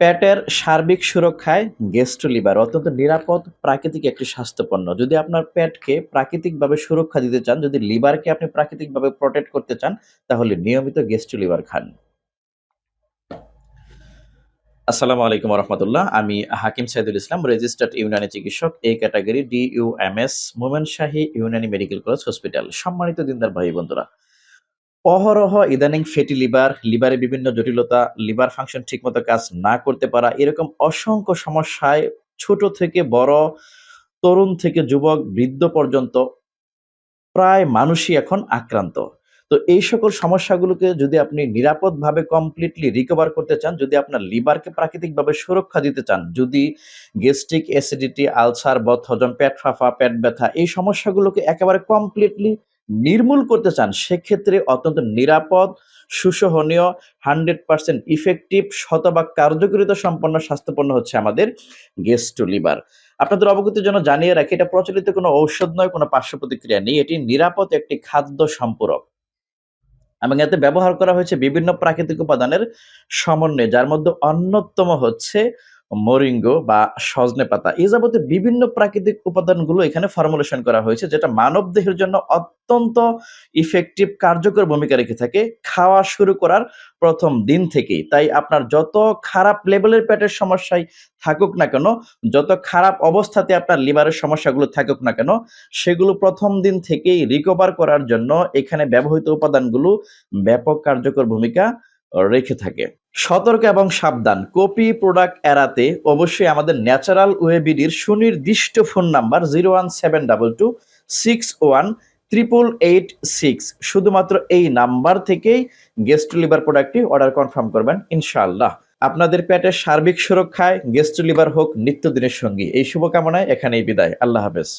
পেটের সার্বিক সুরক্ষায় গেস্ট্রো লিভার অত্যন্ত নিরাপদ, প্রাকৃতিক একটি স্বাস্থ্যপণ্য। যদি আপনার পেটকে প্রাকৃতিকভাবে সুরক্ষা দিতে চান, যদি লিভারকে আপনি প্রাকৃতিকভাবে প্রোটেক্ট করতে চান, তাহলে নিয়মিত গেস্ট্রো লিভার খান। আসসালামু আলাইকুম রহমতুল্লাহ আমি হাকিম সাইদুল ইসলাম রেজিস্টার্ড ইউনানি চিকিৎসক এই category D U M S Momen Shahi Unani medical college hospital সম্মানিত দিনদার ভাই বন্ধুরা অহরহ ইদানিং ফেটি লিভার, লিভারে বিভিন্ন জটিলতা, লিভার ফাংশন ঠিকমতো কাজ না করতে পারা, এরকম অসংখ্য সমস্যায় ছোট থেকে বড়, তরুণ থেকে যুবক, বৃদ্ধ পর্যন্ত প্রায় মানুষই এখন আক্রান্ত। তো এই সকল সমস্যাগুলোকে যদি আপনি নিরাপদভাবে কমপ্লিটলি রিকভার করতে চান, যদি আপনার লিভারকে প্রাকৃতিকভাবে সুরক্ষা দিতে চান, যদি গেস্ট্রিক অ্যাসিডিটি আলসার বদহজম পেট ফাঁপা পেট ব্যথা এই সমস্যাগুলোকে একেবারে কমপ্লিটলি নির্মূল করতে চান, সেক্ষেত্রে অত্যন্ত নিরাপদ, সুসহনীয় হান্ড্রেড পার্সেন্ট ইফেক্টিভ শতভাগ কার্যকরিতা সম্পন্ন, স্বাস্থ্যপন্ন হচ্ছে আমাদের গেস্ট লিভার আপনাদের অবগতির জন্য জানিয়ে রাখি, এটা প্রচলিত কোনো ঔষধ নয়, কোনো পার্শ্ব প্রতিক্রিয়া নেই, এটি নিরাপদ একটি খাদ্য সম্পূরক। এবং এতে ব্যবহার করা হয়েছে বিভিন্ন প্রাকৃতিক উপাদানের সমন্বয়ে যার মধ্যে অন্যতম হচ্ছে মরিঙ্গো বা সজনে পাতা। এই যাবতীয় বিভিন্ন প্রাকৃতিক উপাদানগুলো এখানে ফর্মুলেশন করা হয়েছে, যেটা মানব দেহের জন্য অত্যন্ত ইফেক্টিভ কার্যকর ভূমিকা রেখে থাকে। খাওয়া শুরু করার প্রথম দিন থেকেই। তাই আপনার যত খারাপ লেভেলের পেটের সমস্যায় থাকুক না কেন, যত খারাপ অবস্থাতে আপনার লিভারের সমস্যাগুলো থাকুক না কেন, সেগুলো প্রথম দিন থেকেই রিকভার করার জন্য এখানে ব্যবহৃত উপাদানগুলো ব্যাপক কার্যকর ভূমিকা রেখে থাকে। সতর্ক এবং সাবধান। কপি প্রোডাক্ট এড়াতে অবশ্যই আমাদের ন্যাচারাল ওয়েবিডির সুনির্দিষ্ট phone number zero one seven double two six one triple eight six শুধুমাত্র এই নাম্বার থেকেই গেস্ট লিভার প্রোডাক্টটি অর্ডার কনফার্ম করবেন, ইনশাআল্লাহ। আপনাদের পেটের সার্বিক সুরক্ষায় গেস্ট লিভার হোক নিত্যদিনের সঙ্গী। এই শুভকামনায় এখানেই বিদায়। আল্লাহ হাফেজ।